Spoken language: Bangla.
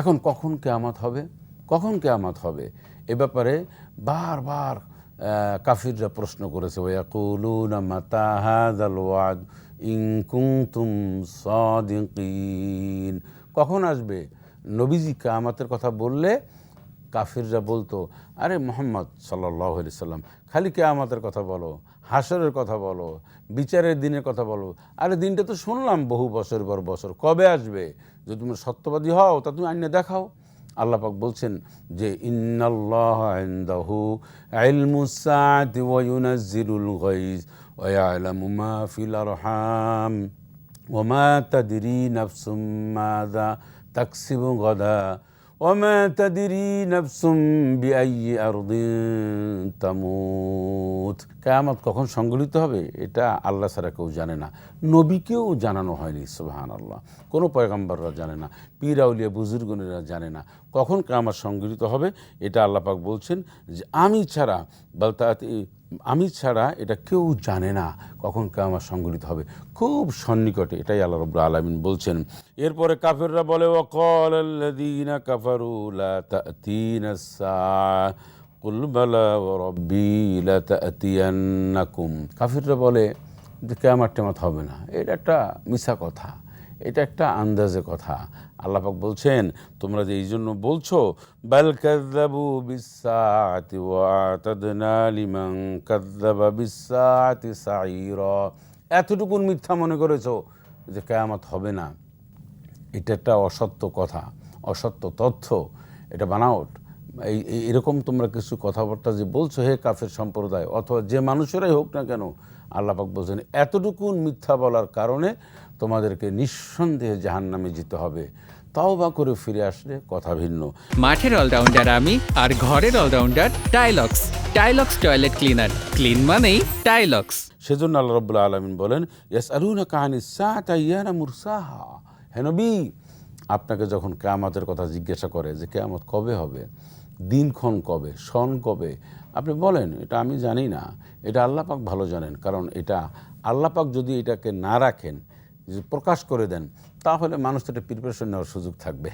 এখন কখন কেয়ামত হবে? কখন কেয়ামত হবে? এ ব্যাপারে বারবার কাফিররা প্রশ্ন করেছে কখন আসবে? নবীজি কেয়ামতের কথা বললে কাফিররা বলতো, আরে মোহাম্মদ সাল্লাহ সাল্লাম, খালি কেয়ামতের কথা বলো হাসরের কথা বলো, বিচারের দিনের কথা বলো। আরে দিনটা তো শুনলাম বহু বছর পর বছর, কবে আসবে? যে তুমি সত্যবাদী হও তা তুমি আইনে দেখাও আল্লাপাক বলছেন যে ইন্নাল্লাহু আইলমুসাতি ওয়ায়ুনাজ্জিলুল গাইজ ওয়ায়ালামু মা ফিল আরহাম ওয়া মা তাদরি নাফসুম মাযা তাকসিবু গাদা وما تدري نفس بأي أرض تموت কেয়ামত কখন সংগঠিত হবে এটা আল্লাহ ছাড়া কেউ জানে না নবীকেও জানানো হয়নি সুবাহান আল্লাহ কোনো পয়গাম্বররা জানে না পীর আউলিয়া বুজুর্গনেরা জানে না কখন কেয়ামত সংগঠিত হবে এটা আল্লাহ পাক বলছেন যে আমি ছাড়া বলতে আমি ছাড়া এটা কেউ জানে না কখন কেমন সংগঠিত হবে। খুব সন্নিকটে, এটাই আল্লাহ রব আলমিন বলছেন। এরপরে কাফেররা বলে ওকলিনা কাফারুলা কাফিররা বলে যে কেয়ামার টেমাত হবে না। এটা একটা মিশা কথা। এটা একটা আন্দাজে কথা। আল্লাপাক বলছেন, তোমরা যে এই জন্য বলছো এতটুকুন মিথ্যা মনে করেছ যে কেয়ামত হবে না। এটা একটা অসত্য কথা, অসত্য তথ্য। এটা বানাওট। এই- এরকম তোমরা কিছু কথাবার্তা যে বলছো, হে কাফের সম্প্রদায়, অথবা যে মানুষেরাই হোক না কেন আল্লাপাক বলছেন, এতটুকুন মিথ্যা বলার কারণে তোমাদেরকে নিঃসন্দেহে জাহান নামে যেতে হবে। তাও বা করে ফিরে আসলে কথা ভিন্ন। মাঠের অলরাউন্ডার আমি আর ঘরের allrounder Tylox. Tylox toilet cleaner. Clean মানেই টাইলক্স। সেজন্য আল্লাহ রব্বুল্লা আলমিন বলেন ইয়াস আলুনা কাহানি সাতাইয়ানা মুরসাহা। হেনবি আপনাকে যখন কেয়ামতের কথা জিজ্ঞাসা করে যে কেয়ামত কবে হবে দিনক্ষণ কবে সন কবে আপনি বলেন এটা আমি জানি না। এটা আল্লাহ পাক ভালো জানেন কারণ এটা আল্লাপাক যদি এটাকে না রাখেন যে প্রকাশ করে দেন তাহলে মানুষ তো প্রিপারেশন নেওয়ার সুযোগ থাকবে।